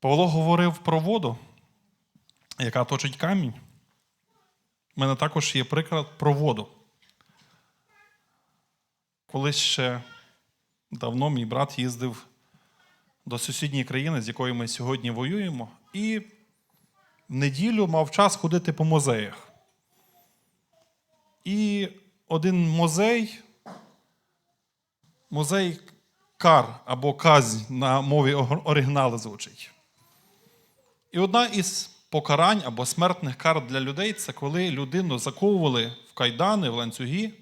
Павло говорив про воду, яка точить камінь. У мене також є приклад про воду. Колись ще давно мій брат їздив до сусідньої країни, з якою ми сьогодні воюємо, і в неділю мав час ходити по музеях. І один музей, музей кар або казнь на мові оригіналу звучить. І одна із покарань або смертних кар для людей це коли людину заковували в кайдани, в ланцюги,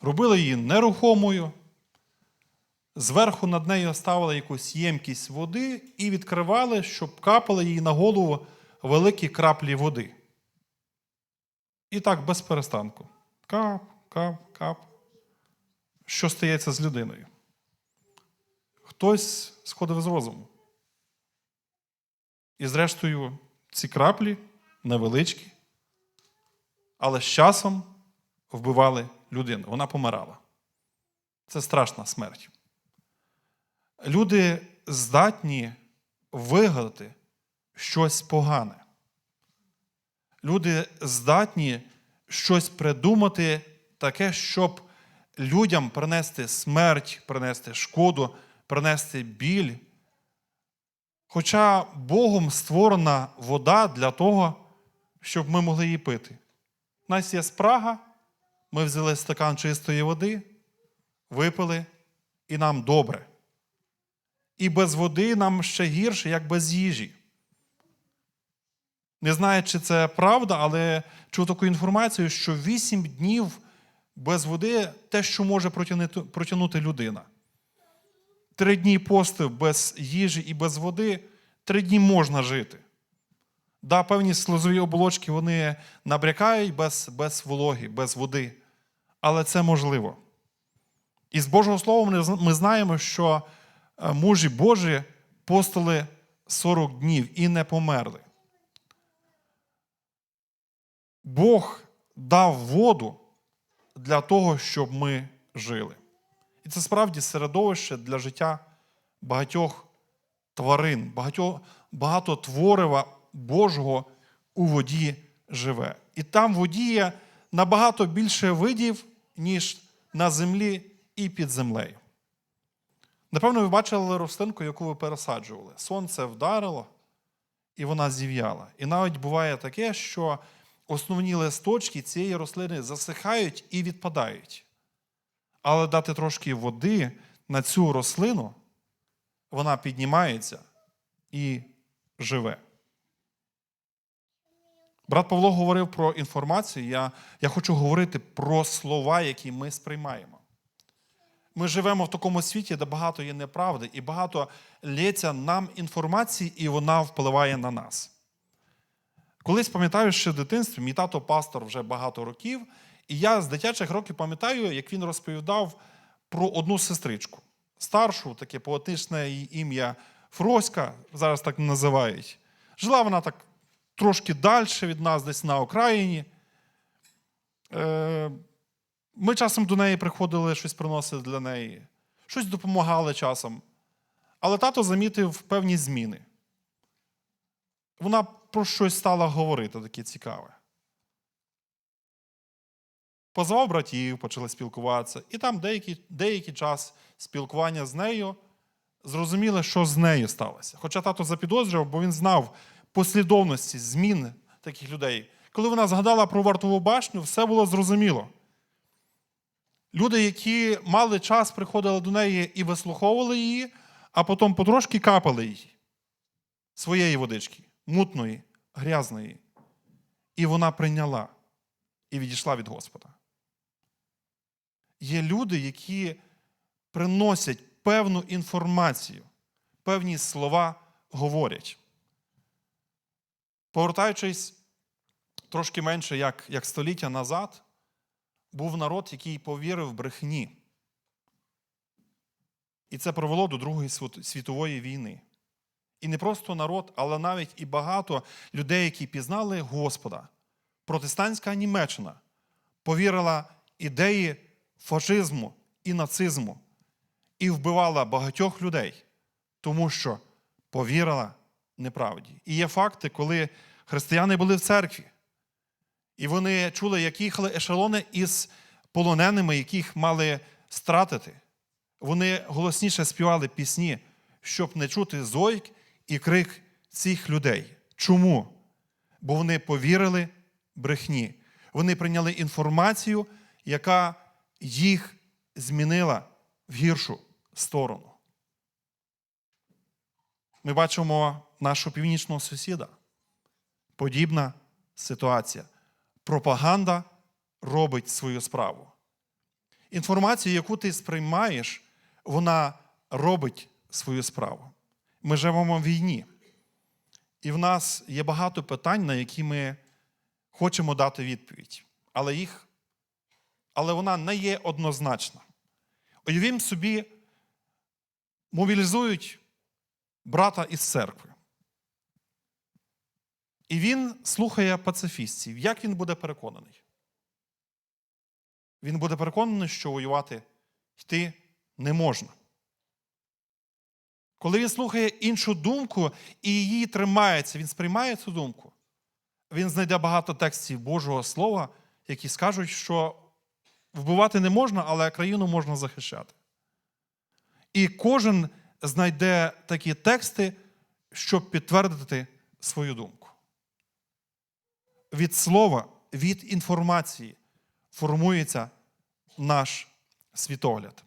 робили її нерухомою, зверху над нею ставили якусь ємкість води і відкривали, щоб капали їй на голову великі краплі води. І так без перестанку. Кап, кап, кап. Що стається з людиною? Хтось сходив з розуму. І зрештою, ці краплі невеличкі, але з часом вбивали людину. Вона помирала. Це страшна смерть. Люди здатні вигадати щось погане. Люди здатні щось придумати, таке, щоб людям принести смерть, принести шкоду, принести біль. Хоча Богом створена вода для того, щоб ми могли її пити. У нас є спрага, ми взяли стакан чистої води, випили, і нам добре. І без води нам ще гірше, як без їжі. Не знаю, чи це правда, але чув таку інформацію, що 8 днів без води те, що може протягнути людина. Три дні постив без їжі і без води, три дні можна жити. Да, певні слизові оболочки вони набрякають без, без вологи, без води. Але це можливо. І з Божого Слова ми знаємо, що мужі Божі постили 40 днів і не померли. Бог дав воду для того, щоб ми жили. І це справді середовище для життя багатьох тварин, багатьох, багато творива Божого у воді живе. І там в воді є набагато більше видів, ніж на землі і під землею. Напевно, ви бачили рослинку, яку ви пересаджували. Сонце вдарило, і вона зів'яла. І навіть буває таке, що основні листочки цієї рослини засихають і відпадають. Але дати трошки води на цю рослину, вона піднімається і живе. Брат Павло говорив про інформацію. Я, я хочу говорити про слова, які ми сприймаємо. Ми живемо в такому світі, де багато є неправди, і багато лється нам інформації, і вона впливає на нас. Колись пам'ятаю, що в дитинстві мій тато пастор вже багато років, і я з дитячих років пам'ятаю, як він розповідав про одну сестричку. Старшу, таке поетичне її ім'я Фроська, зараз так називають. Жила вона так трошки далі від нас, десь на окраїні. Е, ми часом до неї приходили, щось приносили для неї, щось допомагали часом. Але тато замітив певні зміни. Вона про щось стала говорити таке цікаве. Позвав братів, почали спілкуватися, і там деякий, деякий час спілкування з нею зрозуміли, що з нею сталося. Хоча тато запідозрював, бо він знав послідовності змін таких людей. Коли вона згадала про вартову башню, все було зрозуміло. Люди, які мали час, приходили до неї і вислуховували її, а потім потрошки капали її своєї водички, мутної, грязної. І вона прийняла і відійшла від Господа. Є люди, які приносять певну інформацію, певні слова говорять. Повертаючись трошки менше, як, як століття назад, був народ, який повірив брехні. І це привело до Другої світової війни. І не просто народ, але навіть і багато людей, які пізнали Господа. Протестантська Німеччина повірила ідеї фашизму і нацизму і вбивала багатьох людей, тому що повірила неправді. І є факти, коли християни були в церкві, і вони чули, як їхали ешелони із полоненими, яких мали стратити. Вони голосніше співали пісні, щоб не чути зойк і крик цих людей. Чому? Бо вони повірили брехні. Вони прийняли інформацію, яка їх змінила в гіршу сторону. Ми бачимо нашого північного сусіда. Подібна ситуація. Пропаганда робить свою справу. Інформацію, яку ти сприймаєш, вона робить свою справу. Ми живемо в війні. І в нас є багато питань, на які ми хочемо дати відповідь. Але їх, але вона не є однозначна. Уявімо собі, мобілізують брата із церкви. І він слухає пацифістів. Як він буде переконаний? Він буде переконаний, що воювати йти не можна. Коли він слухає іншу думку і її тримається, він сприймає цю думку, він знайде багато текстів Божого Слова, які скажуть, що вбивати не можна, але країну можна захищати. І кожен знайде такі тексти, щоб підтвердити свою думку. Від слова, від інформації формується наш світогляд.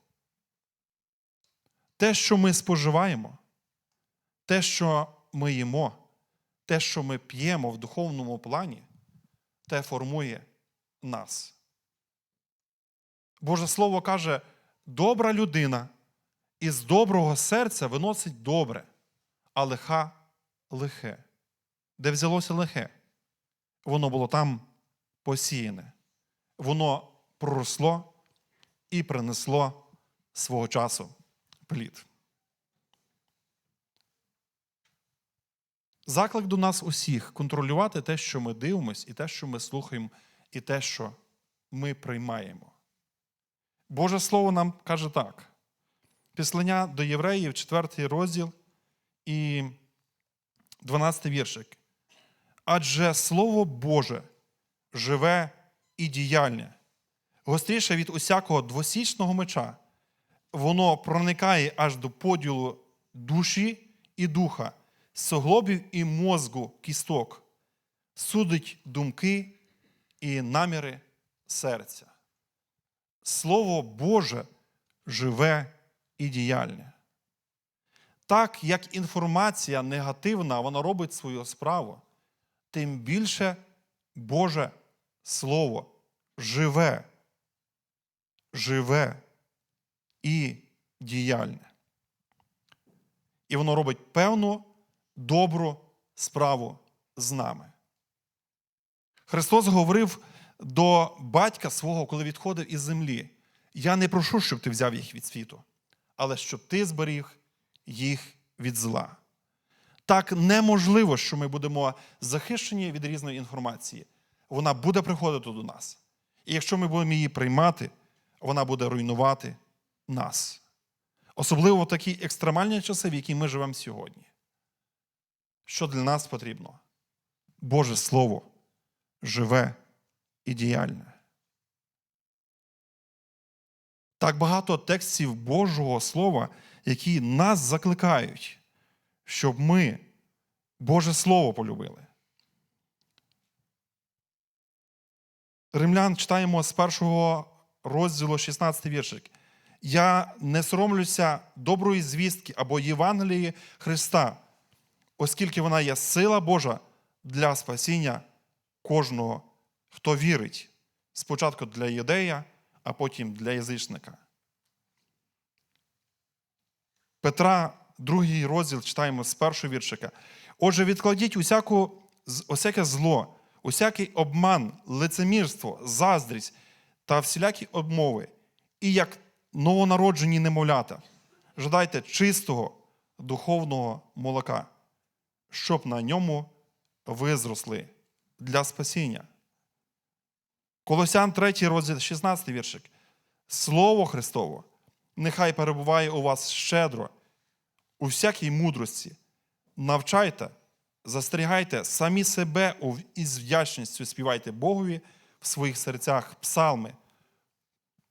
Те, що ми споживаємо, те, що ми їмо, те, що ми п'ємо в духовному плані, те формує нас. Боже Слово каже, добра людина із доброго серця виносить добре, а лиха лихе. Де взялося лихе? Воно було там посіяне. Воно проросло і принесло свого часу плід. Заклик до нас усіх контролювати те, що ми дивимося, і те, що ми слухаємо, і те, що ми приймаємо. Боже Слово нам каже так. Післання до євреїв, 4 розділ і 12 віршик. Адже Слово Боже живе і діяльне, гостріше від усякого двосічного меча, воно проникає аж до поділу душі і духа, суглобів і мозку кісток, судить думки і наміри серця. Слово Боже живе і діяльне. Так як інформація негативна, вона робить свою справу, тим більше Боже Слово живе, живе і діяльне. І воно робить певну добру справу з нами. Христос говорив до батька свого, коли відходив із землі: Я не прошу, щоб ти взяв їх від світу, але щоб ти зберіг їх від зла. Так неможливо, що ми будемо захищені від різної інформації. Вона буде приходити до нас. І якщо ми будемо її приймати, вона буде руйнувати нас. Особливо в такі екстремальні часи, в які ми живемо сьогодні. Що для нас потрібно? Боже Слово живе і. Так багато текстів Божого Слова, які нас закликають, щоб ми Боже Слово полюбили. Римлян читаємо з першого розділу 16 віршик. Я не соромлюся доброї звістки або Євангелії Христа, оскільки вона є сила Божа для спасіння кожного, хто вірить. Спочатку для юдея, а потім для язичника. Петра, другий розділ читаємо з першого віршика. Отже, відкладіть усяку, усяке зло, усякий обман, лицемірство, заздрість та всілякі обмови, і як новонароджені немовлята, жадайте чистого духовного молока, щоб на ньому ви зросли для спасіння. Колосян 3 розділ 16 віршик. Слово Христово, нехай перебуває у вас щедро, у всякій мудрості. Навчайте застерігайте самі себе із вдячністю співайте Богові в своїх серцях псалми,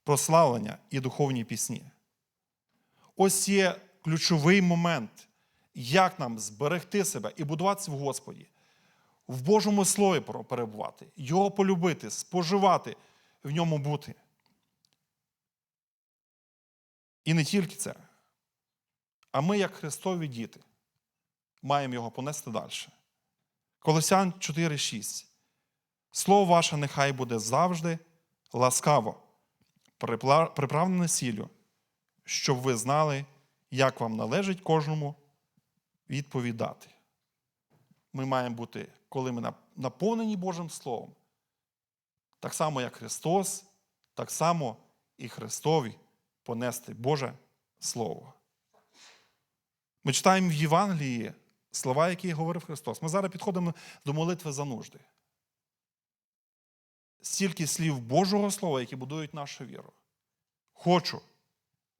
прославлення і духовні пісні. Ось є ключовий момент, як нам зберегти себе і будуватися в Господі, в Божому Слові перебувати, Його полюбити, споживати, в ньому бути. І не тільки це. А ми, як Христові діти, маємо його понести далі. Колосян 4,6. Слово ваше нехай буде завжди ласкаво, приправлене сіллю, щоб ви знали, як вам належить кожному відповідати. Ми маємо бути, коли ми наповнені Божим Словом, так само, як Христос, так само і Христові понести Боже Слово. Ми читаємо в Євангелії слова, які говорив Христос. Ми зараз підходимо до молитви за нужди. Стільки слів Божого Слова, які будують нашу віру. Хочу,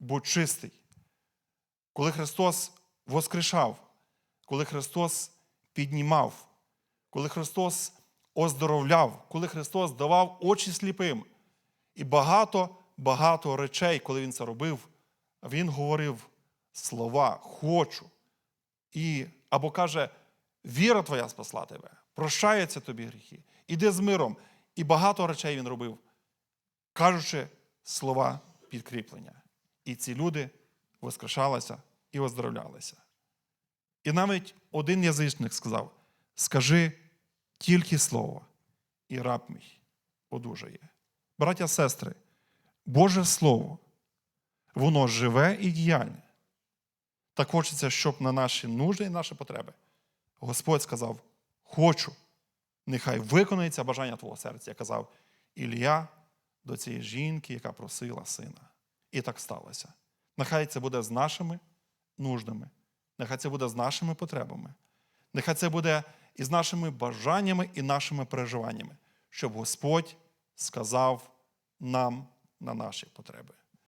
будь чистий. Коли Христос воскрешав, коли Христос піднімав, коли Христос оздоровляв, коли Христос давав очі сліпим. І багато, багато речей, коли Він це робив, Він говорив слова хочу. І, або каже, віра твоя спасла тебе, прощаються тобі гріхи, іди з миром. І багато речей він робив, кажучи слова підкріплення. І ці люди воскрешалися і оздоровлялися. І навіть один язичник сказав: скажи тільки слово, і раб мій одужає. Браття, сестри, Боже Слово, воно живе і діяльне. Так хочеться, щоб на наші нужди і наші потреби Господь сказав: Хочу, нехай виконається бажання твого серця. Я казав Ілля до цієї жінки, яка просила сина. І так сталося. Нехай це буде з нашими нуждами, нехай це буде з нашими потребами, нехай це буде і з нашими бажаннями і нашими переживаннями, щоб Господь сказав нам на наші потреби.